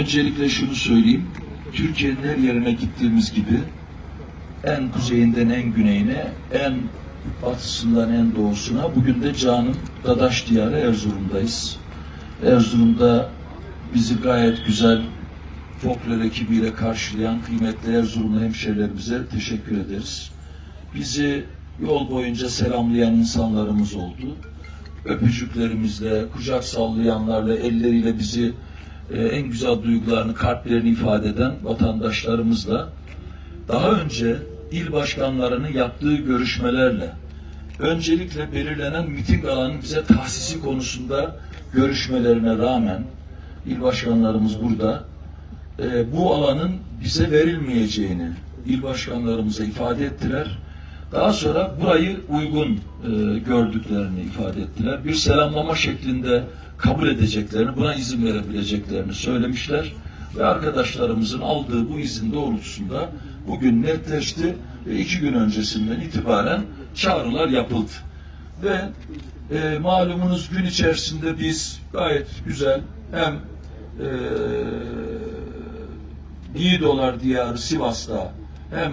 Öncelikle şunu söyleyeyim. Türkiye'nin her yerine gittiğimiz gibi en kuzeyinden en güneyine, en batısından en doğusuna bugün de canım Dadaş diyarı Erzurum'dayız. Erzurum'da bizi gayet güzel folklor ekibiyle karşılayan kıymetli Erzurumlu hemşehrilerimize teşekkür ederiz. Bizi yol boyunca selamlayan insanlarımız oldu. Öpücüklerimizle, kucak sallayanlarla, elleriyle bizi e, en güzel duygularını, kalplerini ifade eden vatandaşlarımızla daha önce il başkanlarının yaptığı görüşmelerle öncelikle belirlenen miting alanının bize tahsisi konusunda görüşmelerine rağmen il başkanlarımız burada e, bu alanın bize verilmeyeceğini il başkanlarımıza ifade ettiler. Daha sonra burayı uygun e, gördüklerini ifade ettiler. Bir selamlama şeklinde kabul edeceklerini, buna izin verebileceklerini söylemişler. Ve arkadaşlarımızın aldığı bu izin doğrultusunda bugün netleşti ve iki gün öncesinden itibaren çağrılar yapıldı. Ve e, malumunuz gün içerisinde biz gayet güzel hem e, Yiğidolar diyarı Sivas'ta hem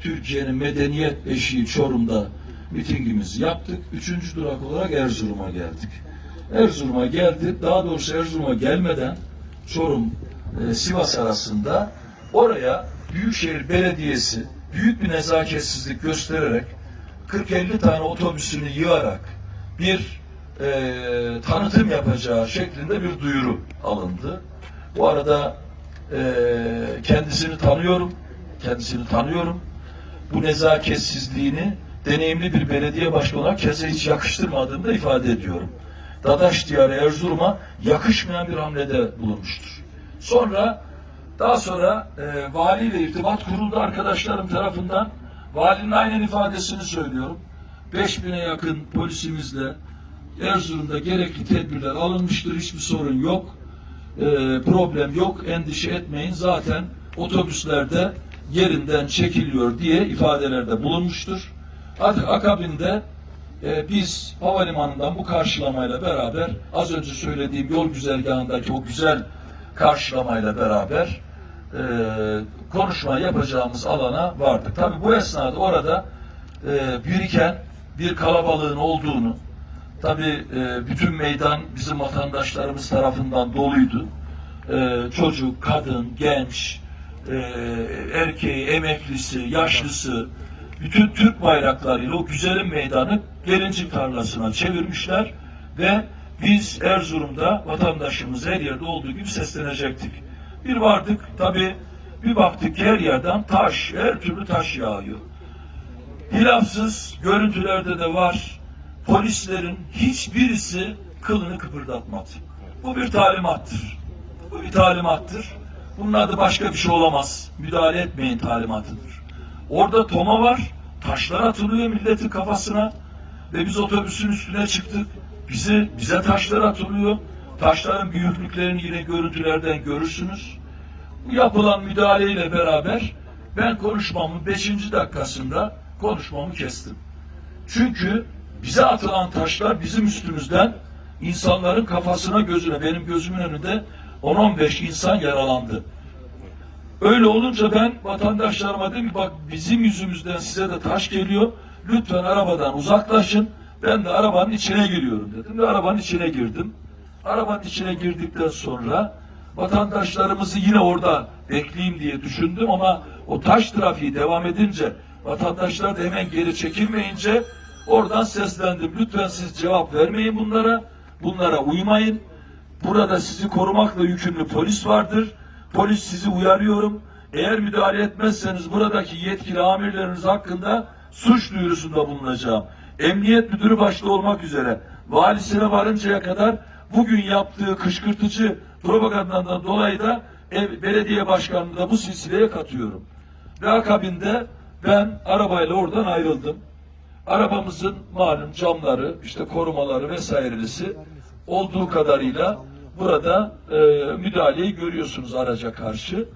Türkiye'nin medeniyet beşiği Çorum'da mitingimizi yaptık. Üçüncü durak olarak Erzurum'a geldik. Erzurum'a geldik. Daha doğrusu Erzurum'a gelmeden Çorum e, Sivas arasında oraya Büyükşehir Belediyesi büyük bir nezaketsizlik göstererek 40-50 tane otobüsünü yığarak bir e, tanıtım yapacağı şeklinde bir duyuru alındı. Bu arada e, kendisini tanıyorum. Kendisini tanıyorum. Bu nezaketsizliğini deneyimli bir belediye başkanı olarak keze hiç yakıştırmadığımı da ifade ediyorum. Dadaş diyarı Erzurum'a yakışmayan bir hamlede bulunmuştur. Sonra daha sonra e, valiyle irtibat kuruldu arkadaşlarım tarafından. Valinin aynen ifadesini söylüyorum. 5000'e yakın polisimizle Erzurum'da gerekli tedbirler alınmıştır. Hiçbir sorun yok. E, problem yok. Endişe etmeyin. Zaten otobüslerde yerinden çekiliyor diye ifadelerde bulunmuştur. Ak- Akabinde e, biz havalimanından bu karşılamayla beraber az önce söylediğim yol güzergahındaki o güzel karşılamayla beraber e, konuşma yapacağımız alana vardık. Tabi bu esnada orada e, biriken bir kalabalığın olduğunu tabi e, bütün meydan bizim vatandaşlarımız tarafından doluydu. E, çocuk, kadın, genç, e, erkeği, emeklisi, yaşlısı, bütün Türk bayraklarıyla o güzelim meydanı gelincik tarlasına çevirmişler ve biz Erzurum'da vatandaşımız her yerde olduğu gibi seslenecektik. Bir vardık tabi bir baktık her yerden taş, her türlü taş yağıyor. Hilafsız görüntülerde de var. Polislerin hiçbirisi kılını kıpırdatmadı. Bu bir talimattır. Bu bir talimattır. Bunun adı başka bir şey olamaz. Müdahale etmeyin talimatıdır. Orada toma var. Taşlar atılıyor milletin kafasına. Ve biz otobüsün üstüne çıktık. Bize, bize taşlar atılıyor. Taşların büyüklüklerini yine görüntülerden görürsünüz. Bu yapılan müdahaleyle beraber ben konuşmamın beşinci dakikasında konuşmamı kestim. Çünkü bize atılan taşlar bizim üstümüzden insanların kafasına gözüne benim gözümün önünde 10-15 insan yaralandı. Öyle olunca ben vatandaşlarıma dedim bak bizim yüzümüzden size de taş geliyor. Lütfen arabadan uzaklaşın. Ben de arabanın içine giriyorum dedim ve arabanın içine girdim. Arabanın içine girdikten sonra vatandaşlarımızı yine orada bekleyeyim diye düşündüm ama o taş trafiği devam edince vatandaşlar da hemen geri çekilmeyince oradan seslendim. Lütfen siz cevap vermeyin bunlara. Bunlara uymayın. Burada sizi korumakla yükümlü polis vardır. Polis sizi uyarıyorum. Eğer müdahale etmezseniz buradaki yetkili amirleriniz hakkında suç duyurusunda bulunacağım. Emniyet müdürü başta olmak üzere valisine varıncaya kadar bugün yaptığı kışkırtıcı propagandadan dolayı da ev, belediye başkanını da bu silsileye katıyorum. Ve akabinde ben arabayla oradan ayrıldım. Arabamızın malum camları, işte korumaları vesairesi olduğu kadarıyla burada e, müdahaleyi görüyorsunuz araca karşı.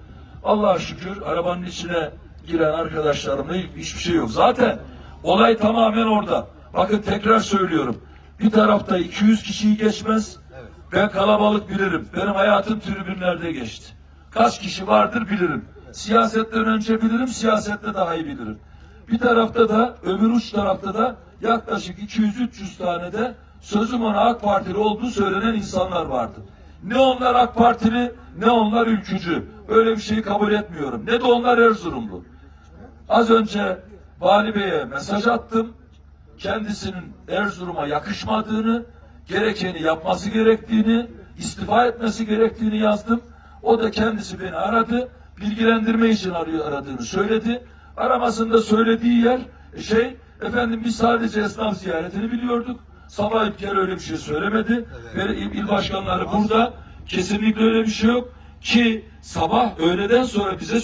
Allah'a şükür arabanın içine giren arkadaşlarımla hiçbir şey yok. Zaten olay tamamen orada. Bakın tekrar söylüyorum. Bir tarafta 200 kişiyi geçmez. Ben kalabalık bilirim. Benim hayatım tribünlerde geçti. Kaç kişi vardır bilirim. Siyasetten önce bilirim, siyasette daha iyi bilirim. Bir tarafta da, öbür uç tarafta da yaklaşık 200-300 tane de sözüm ona AK Partili olduğu söylenen insanlar vardı. Ne onlar AK Partili, ne onlar ülkücü. Öyle bir şeyi kabul etmiyorum. Ne de onlar Erzurumlu. Az önce Vali Bey'e mesaj attım. Kendisinin Erzurum'a yakışmadığını, gerekeni yapması gerektiğini, istifa etmesi gerektiğini yazdım. O da kendisi beni aradı. Bilgilendirme için arıyor aradığını söyledi. Aramasında söylediği yer e, şey efendim biz sadece esnaf ziyaretini biliyorduk. Sabah İlker öyle bir şey söylemedi. Ve il, il başkanları burada kesinlikle öyle bir şey yok. Ki sabah öğleden sonra bize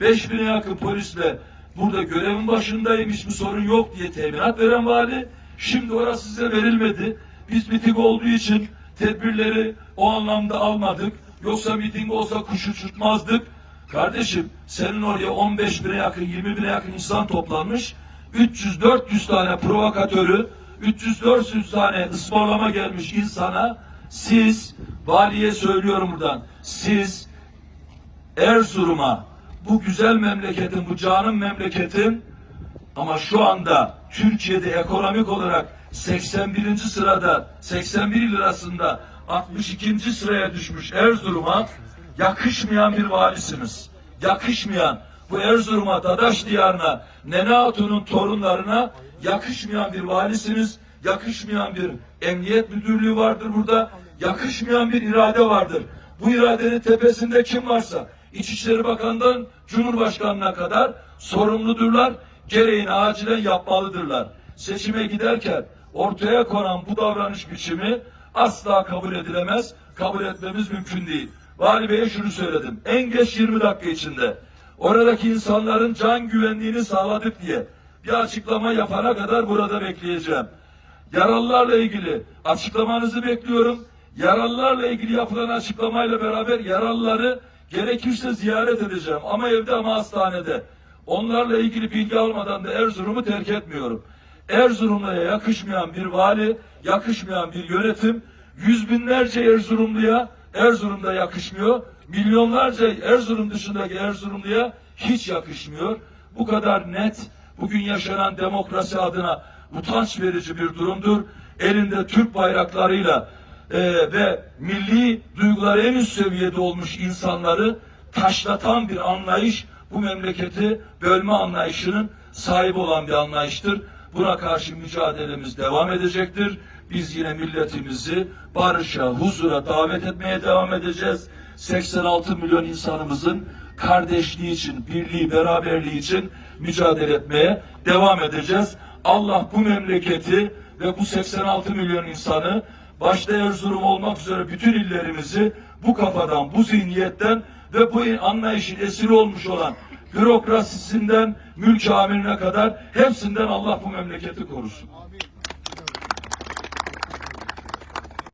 söyledi. 5000'e yakın polisle burada görevin başındayım hiçbir sorun yok diye teminat veren vali. Şimdi orası size verilmedi. Biz miting olduğu için tedbirleri o anlamda almadık. Yoksa miting olsa kuş uçurtmazdık. Kardeşim senin oraya 15 bine yakın 20 bine yakın insan toplanmış. 300-400 tane provokatörü 300-400 tane ısmarlama gelmiş insana siz valiye söylüyorum buradan siz Erzurum'a bu güzel memleketin, bu canım memleketin ama şu anda Türkiye'de ekonomik olarak 81. sırada 81 il arasında 62. sıraya düşmüş Erzurum'a yakışmayan bir valisiniz. Yakışmayan bu Erzurum'a, Dadaş diyarına, Nene Hatun'un torunlarına yakışmayan bir valisiniz. Yakışmayan bir emniyet müdürlüğü vardır burada. Yakışmayan bir irade vardır. Bu iradenin tepesinde kim varsa İçişleri Bakanı'ndan Cumhurbaşkanı'na kadar sorumludurlar. Gereğini acilen yapmalıdırlar. Seçime giderken ortaya konan bu davranış biçimi asla kabul edilemez. Kabul etmemiz mümkün değil. Vali Bey'e şunu söyledim. En geç 20 dakika içinde oradaki insanların can güvenliğini sağladık diye bir açıklama yapana kadar burada bekleyeceğim. Yaralılarla ilgili açıklamanızı bekliyorum. Yaralılarla ilgili yapılan açıklamayla beraber yaralıları gerekirse ziyaret edeceğim. Ama evde ama hastanede. Onlarla ilgili bilgi almadan da Erzurum'u terk etmiyorum. Erzurumlu'ya yakışmayan bir vali, yakışmayan bir yönetim, yüz binlerce Erzurumluya Erzurum'da yakışmıyor. Milyonlarca Erzurum dışındaki Erzurumluya hiç yakışmıyor. Bu kadar net, bugün yaşanan demokrasi adına utanç verici bir durumdur. Elinde Türk bayraklarıyla e, ve milli duyguları en üst seviyede olmuş insanları taşlatan bir anlayış bu memleketi bölme anlayışının sahibi olan bir anlayıştır. Buna karşı mücadelemiz devam edecektir. Biz yine milletimizi barışa, huzura davet etmeye devam edeceğiz. 86 milyon insanımızın kardeşliği için, birliği, beraberliği için mücadele etmeye devam edeceğiz. Allah bu memleketi ve bu 86 milyon insanı başta Erzurum olmak üzere bütün illerimizi bu kafadan, bu zihniyetten ve bu anlayışın esiri olmuş olan bürokrasisinden mülk amirine kadar hepsinden Allah bu memleketi korusun. Amin.